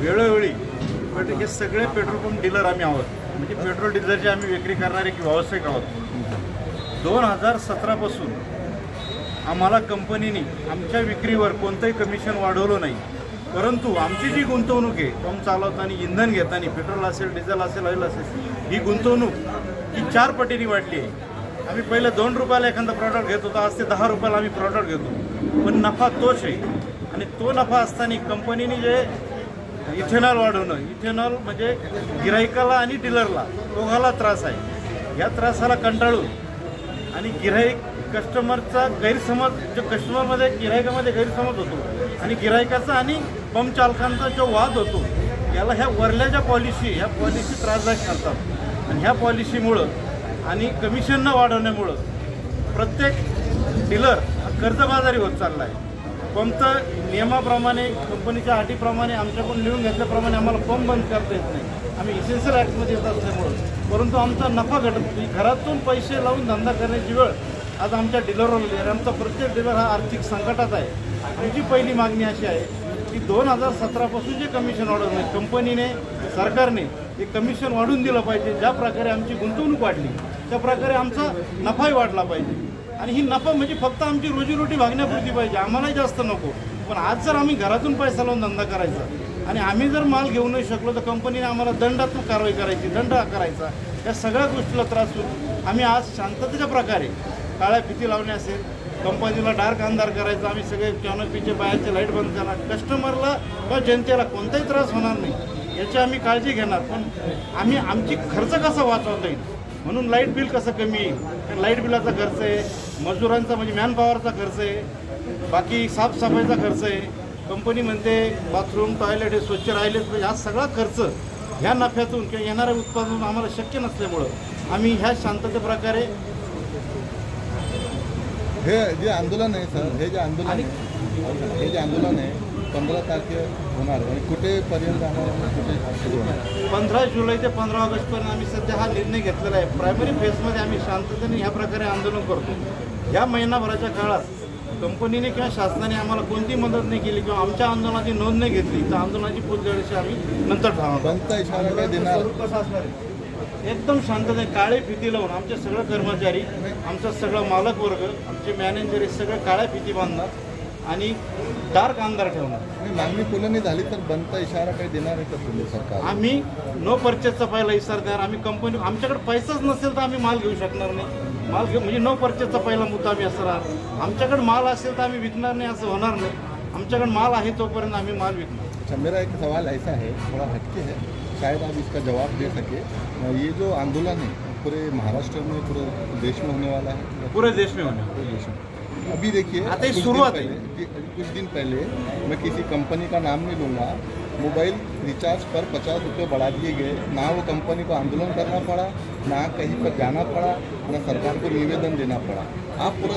वेळोवेळी पण हे सगळे पेट्रोल पंप डीलर आम्ही आहोत. म्हणजे पेट्रोल डिझेलची आम्ही विक्री करणारे एक व्यावसायिक आहोत. दोन हजार सतरापासून आम्हाला कंपनीने आमच्या विक्रीवर कोणतंही कमिशन वाढवलं नाही. परंतु आमची जी गुंतवणूक आहे पंप चालवताना इंधन घेताना पेट्रोल असेल डिझेल असेल ऑइल असेल ही गुंतवणूक ही चार पटीने वाढली आहे. आम्ही पहिले दोन रुपयाला एखादा प्रॉडक्ट घेत होतो आज ते दहा रुपयाला आम्ही प्रॉडक्ट घेतो. पण नफा तोच आहे. आणि तो नफा असताना कंपनीने जे इथेनॉल वाढवणं इथेनॉल म्हणजे गिरायकाला आणि डीलरला दोघाला त्रास आहे. या त्रासाला कंटाळून आणि गिराईक कस्टमरचा गैरसमज जो कस्टमरमध्ये गिरायकामध्ये गैरसमज होतो आणि गिरायकाचा आणि पंप चालकांचा जो वाद होतो याला ह्या वरल्या ज्या पॉलिसी ह्या पॉलिसी त्रासदायक ठरतात. आणि ह्या पॉलिसीमुळं आणि कमिशन न वाढवण्यामुळं प्रत्येक डीलर हा कर्जबाजारी होत चालला आहे पंप नियमाप्रमाणे कंपनीच्या अटीप्रमाणे आमच्याकडून लिहून घेतल्याप्रमाणे आम्हाला पंप बंद करता येत नाही. आम्ही इसेन्शियल ॲक्टमध्ये येत असल्यामुळं. परंतु आमचा नफा घटत नाही. घरातून पैसे लावून धंदा करण्याची वेळ आज आमच्या डीलरवर आलेली आहे. आमचा प्रत्येक डीलर हा आर्थिक संकटात आहे. आमची पहिली मागणी अशी आहे की दोन हजार सतरापासून जे कमिशन वाढवलं कंपनीने सरकारने ते कमिशन वाढून दिलं पाहिजे. ज्या प्रकारे आमची गुंतवणूक वाढली त्या प्रकारे आमचा नफाही वाढला पाहिजे. आणि ही नफा म्हणजे फक्त आमची रोजीरोटी भागण्यापुरती पाहिजे. आम्हालाही जास्त नको. पण आज जर आम्ही घरातून पैसा लावून धंदा करायचा आणि आम्ही जर माल घेऊ नाही शकलो तर कंपनीने आम्हाला दंडात्मक कारवाई करायची दंड करायचा या सगळ्या गोष्टीला त्रास होईल. आम्ही आज शांततेच्या प्रकारे काळ्या भीती लावणे असेल कंपनीला डार्क अंधार करायचा आम्ही सगळे कॅनोपीचे बाहेरचे लाइट बंद करणार. कस्टमरला किंवा जनतेला कोणताही त्रास होणार नाही याची आम्ही काळजी घेणार. पण आम्ही आमची खर्च कसा वाचवता येईल? म्हणून लाइट बिल कसं कमी? येईल लाइट बिलाचा खर्च आहे मजुरांचा म्हणजे मॅन पॉवरचा खर्च आहे बाकी साफसफाईचा खर्च आहे. कंपनी म्हणते बाथरूम टॉयलेट हे स्वच्छ राहिलेच पाहिजे हा सगळा खर्च ह्या नफ्यातून किंवा येणाऱ्या उत्पादन आम्हाला शक्य नसल्यामुळं आम्ही ह्या शांतते प्रकारे हे जे आंदोलन आहे सर हे जे आंदोलन आहे, हे जे आंदोलन आहे पंधरा तारखे होणार आणि कुठेपर्यंत आणि कुठे पंधरा जुलै ते पंधरा ऑगस्टपर्यंत आम्ही सध्या हा निर्णय घेतलेला आहे. प्रायमरी फेजमध्ये आम्ही शांततेने ह्या प्रकारे आंदोलन करतो. या महिनाभराच्या काळात कंपनीने किंवा शासनाने आम्हाला कोणती मदत नाही केली किंवा आमच्या आंदोलनाची नोंद नाही घेतली तर आंदोलनाची पुढच्या आम्ही नंतर ठरवणार? एकदम शांतते काळे फिती लावून आमचे सगळे कर्मचारी आमचा सगळं मालक वर्ग आमचे मॅनेजर हे सगळे काळ्या फिती बांधणार. आणि डार्क अंधार ठेवणार. आणि मागणी पूर्ण झाली तर बंदचा इशारा काही देणार आहे का तुम्ही सरकार? आम्ही नो परचेसचा पहिला इसार देणार. आम्ही कंपनी आमच्याकडे पैसाच नसेल तर आम्ही माल घेऊ शकणार नाही. माल घेऊ म्हणजे नो परचेसचा पहिला मुद्दा आम्ही असणार आमच्याकडे माल असेल तर आम्ही विकणार नाही असं होणार नाही. आमच्याकडे माल आहे तोपर्यंत आम्ही माल विकणार. अच्छा मेरा एक सवाल ऐसा है थोड़ा हटके है. शायद आप इसका जवाब दे सके. ये जो आंदोलन है पूरे महाराष्ट्र में पूरे देश में होने वाला है? पुरे देश में पूरे देश में। अभी देखिए आता ही शुरुआत है। कुछ दिन पहले मैं किसी कंपनी का नाम नहीं लूँगा मोबाइल रिचार्ज पर पचास रुपये बढ़ा दिए गए ना वो कंपनी को आंदोलन करना पड़ा ना कहीं पर जाना पड़ा ना सरकार को निवेदन देना पड़ा आप पूरा